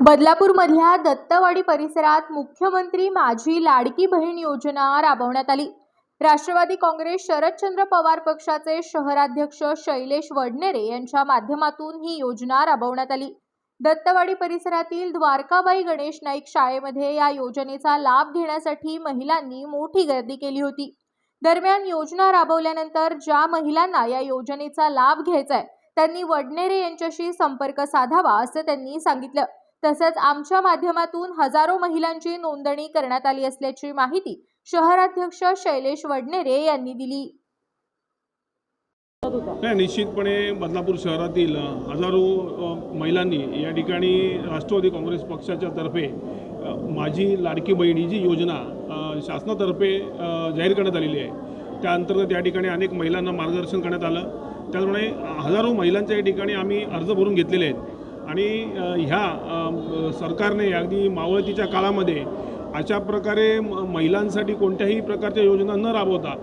बदलापूरमधल्या दत्तवाडी परिसरात मुख्यमंत्री माझी लाडकी बहीण योजना राबवण्यात आली. राष्ट्रवादी काँग्रेस शरदचंद्र पवार पक्षाचे शहराध्यक्ष शैलेश वडनेरे यांच्या माध्यमातून ही योजना राबवण्यात आली. दत्तवाडी परिसरातील द्वारकाबाई गणेश नाईक शाळेमध्ये या योजनेचा लाभ घेण्यासाठी महिलांनी मोठी गर्दी केली होती. दरम्यान योजना राबवल्यानंतर ज्या महिलांना या योजनेचा लाभ घ्यायचा आहे त्यांनी वडनेरे यांच्याशी संपर्क साधावा असं त्यांनी सांगितलं. तसंच आमच्या माध्यमातून हजारो महिलांची नोंदणी करण्यात आली असल्याची माहिती शहराध्यक्ष शैलेश वडनेरे यांनी दिली. नाही निश्चितपणे बदलापूर शहरातील हजारो महिलांनी या ठिकाणी राष्ट्रवादी काँग्रेस पक्षाच्या तर्फे माझी लाडकी बहिणी जी योजना शासनातर्फे जाहीर करण्यात आलेली आहे त्या अंतर्गत या ठिकाणी अनेक महिलांना मार्गदर्शन करण्यात आलं. त्याचप्रमाणे हजारो महिलांच्या या ठिकाणी आम्ही अर्ज भरून घेतलेले आहेत. आणि ह्या सरकारने अगदी मावळतीच्या काळामध्ये अशा प्रकारे म- महिलांसाठी कोणत्याही प्रकारच्या योजना न राबवता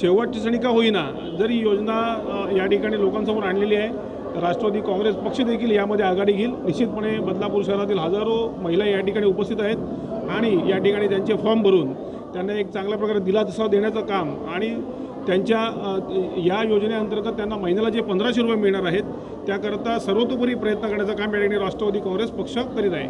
शेवटची क्षणी का होईना जरी योजना या ठिकाणी लोकांसमोर आणलेली आहे राष्ट्रवादी काँग्रेस पक्ष देखील यामध्ये आघाडी घेईल. निश्चितपणे बदलापूर शहरातील हजारो महिला या ठिकाणी उपस्थित आहेत आणि या ठिकाणी त्यांचे फॉर्म भरून त्यांना एक चांगल्या प्रकारे दिलासा देण्याचं काम आणि त्यांच्या या योजनेअंतर्गत त्यांना महिन्याला जे पंधराशे रुपये मिळणार आहेत त्याकरता सर्वतोपरी प्रयत्न करण्याचं काम या ठिकाणी राष्ट्रवादी काँग्रेस पक्ष करीत आहे.